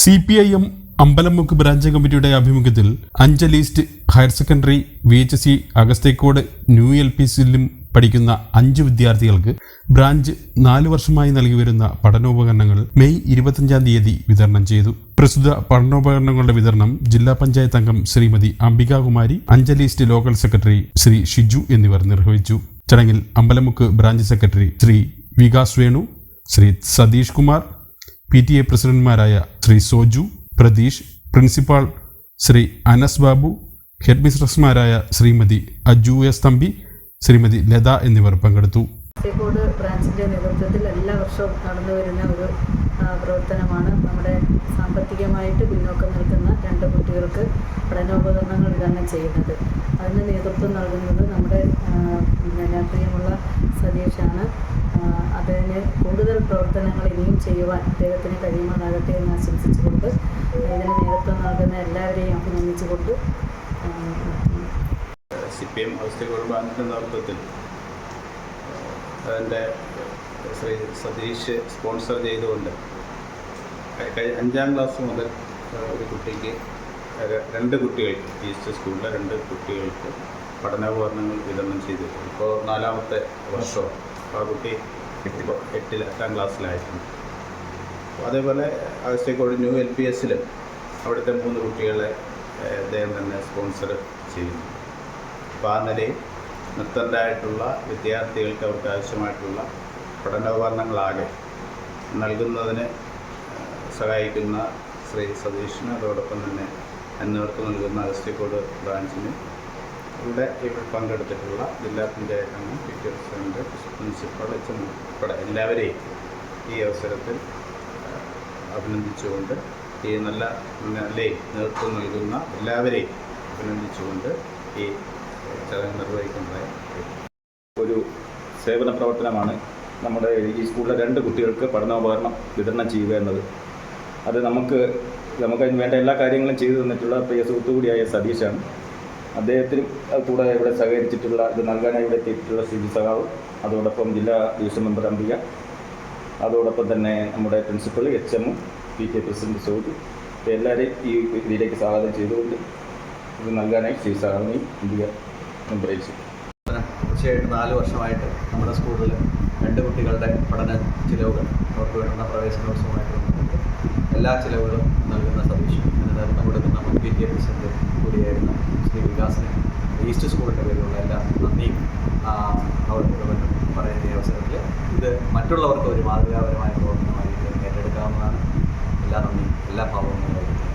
C P I M Ambalamukku branch കമ്മിറ്റിയുടെ ആഭിമുഖ്യത്തിൽ Anchal higher secondary V H C Agasthyakode new L P സിയിലും പഠിക്കുന്ന അഞ്ച് വിദ്യാർത്ഥികൾക്ക് branch നാല് വർഷമായി നൽകി വരുന്ന പഠനോപകരണങ്ങൾ മെയ് ഇരുപത്തിയഞ്ചാം തീയതി വിതരണം ചെയ്തു. പ്രസ്തുത പഠനോപകരണങ്ങളുടെ വിതരണം ജില്ലാ പഞ്ചായത്ത് അംഗം Srimathi Ambikakumari Anchal east local secretary Shri Shiju എന്നിവർ നിർവഹിച്ചു. ചടങ്ങിൽ Ambalamukku branch secretary Shri Vikas Venu Shri Satheesh Kumar P T A പ്രസിഡന്റുമാരായ ശ്രീ സോജു പ്രതീഷ് പ്രിൻസിപ്പാൾ ശ്രീ അനസ് ബാബു ഹെഡ് മിസ്ട്രസ്മാരായ ശ്രീമതി അജു എസ് തമ്പി ശ്രീമതി ലത എന്നിവർ പങ്കെടുത്തു. ബ്രാഞ്ചിന്റെ നേതൃത്വത്തിൽ എല്ലാ വർഷവും നടന്നു വരുന്ന ഒരു പ്രവർത്തനമാണ് നമ്മുടെ സാമ്പത്തികമായിട്ട് പിന്നോക്കം നിൽക്കുന്ന രണ്ട് കുട്ടികൾക്ക് പഠനോപകരണങ്ങൾ വിതരണം ചെയ്യുന്നത്. അതിന് നേതൃത്വം നൽകുന്നത് നമ്മുടെ പിന്നെ പ്രിയമുള്ള സതീഷാണ്. അതിന് കൂടുതൽ പ്രവർത്തനങ്ങൾ ഇനിയും ചെയ്യുവാൻ അദ്ദേഹത്തിന് കഴിയുമാറാകട്ടെ എന്ന് ആശംസിച്ചുകൊണ്ട് ഇതിന് നേതൃത്വം നൽകുന്ന എല്ലാവരെയും അഭിനന്ദിച്ചുകൊണ്ട് സി പി എം ഔദ്യോഗിക കുടുംബാംഗങ്ങളുടെ നേതൃത്വത്തിൽ അതിന്റെ ശ്രീ സതീഷ് സ്പോൺസർ ചെയ്തുകൊണ്ട് അഞ്ചാം ക്ലാസ് മുതൽ ഒരു കുട്ടിക്ക് രണ്ട് കുട്ടികൾക്ക് ഈസ്റ്റ് സ്കൂളിലെ രണ്ട് കുട്ടികൾക്ക് പഠനോപകരണങ്ങൾ വിതരണം ചെയ്തു ഇപ്പോൾ നാലാമത്തെ വർഷം ആ കുട്ടി ഇപ്പോൾ എട്ടിൽ എട്ടാം ക്ലാസ്സിലായിട്ടുണ്ട് അതേപോലെ ആവശ്യക്കോട് ന്യൂ എൽ പി എസിലും അവിടുത്തെ മൂന്ന് കുട്ടികളെ അദ്ദേഹം തന്നെ സ്പോൺസർ ചെയ്യുന്നു. അപ്പോൾ ആ നിലയിൽ നിർത്തണ്ടായിട്ടുള്ള വിദ്യാർത്ഥികൾക്ക് അവർക്ക് ആവശ്യമായിട്ടുള്ള പഠനോപകരണങ്ങളാകെ നൽകുന്നതിന് സഹായിക്കുന്ന ശ്രീ സതീഷിന് അതോടൊപ്പം തന്നെ നേതൃത്വം നൽകുന്ന അഗസ്റ്റിക്കോട് ബ്രാഞ്ചിന് ഇവിടെ ഇവിടെ പങ്കെടുത്തിട്ടുള്ള ജില്ലാ പഞ്ചായത്ത് അംഗം P T president principal H ഉൾപ്പെടെ എല്ലാവരെയും ഈ അവസരത്തിൽ അഭിനന്ദിച്ചുകൊണ്ട് ഈ നല്ല നല്ലേ നേതൃത്വം നൽകുന്ന എല്ലാവരെയും അഭിനന്ദിച്ചുകൊണ്ട് ഈ ചടങ്ങ് നിർവഹിക്കുന്നതായി ഒരു സേവന പ്രവർത്തനമാണ് നമ്മുടെ ഈ സ്കൂളിലെ രണ്ട് കുട്ടികൾക്ക് പഠനോപകരണം വിതരണം ചെയ്യുക എന്നത്. അത് നമുക്ക് നമുക്ക് വേണ്ട എല്ലാ കാര്യങ്ങളും ചെയ്തു തന്നിട്ടുള്ള പ്രിയ സുഹൃത്തുകൂടിയായ സതീഷാണ് അദ്ദേഹത്തിനും കൂടെ ഇവിടെ സഹകരിച്ചിട്ടുള്ള ഇത് നൽകാനായി ഇവിടെ എത്തിയിട്ടുള്ള ശ്രീ സഖാവ് അതോടൊപ്പം ജില്ലാ ഡിവിഷൻ മെമ്പർ അംബിക അതോടൊപ്പം തന്നെ നമ്മുടെ principal H M P K president Saudi എല്ലാവരെയും ഈ ഇതിലേക്ക് സ്വാഗതം ചെയ്തുകൊണ്ട് ഇത് നൽകാനായി ശ്രീ സഹാവിനെയും അംബിക അയച്ചു. തീർച്ചയായിട്ടും നാല് വർഷമായിട്ട് നമ്മുടെ സ്കൂളിൽ രണ്ട് കുട്ടികളുടെ പഠന ചിലവുകൾ അവർക്ക് വേണ്ടുന്ന പ്രവേശനോത്സവമായിട്ട് എല്ലാ ചിലവുകളും നൽകുന്ന സതീഷ് അതിന് നേതൃത്വം കൊടുക്കുന്ന മുൻ വിദ്യാഭ്യാസത്തിൽ കൂടിയായിരുന്ന ശ്രീ വികാസിന് ഈസ്റ്റ് സ്കൂളിന്റെ പേരിലുള്ള എല്ലാ നന്ദിയും വേണ്ടി പറയുന്ന ഈ അവസരത്തിൽ ഇത് മറ്റുള്ളവർക്ക് ഒരു മാതൃകാപരമായ പ്രവർത്തനമായിട്ട് ഏറ്റെടുക്കാവുന്നതാണ്. എല്ലാ നന്ദിയും എല്ലാ നൽകുന്നു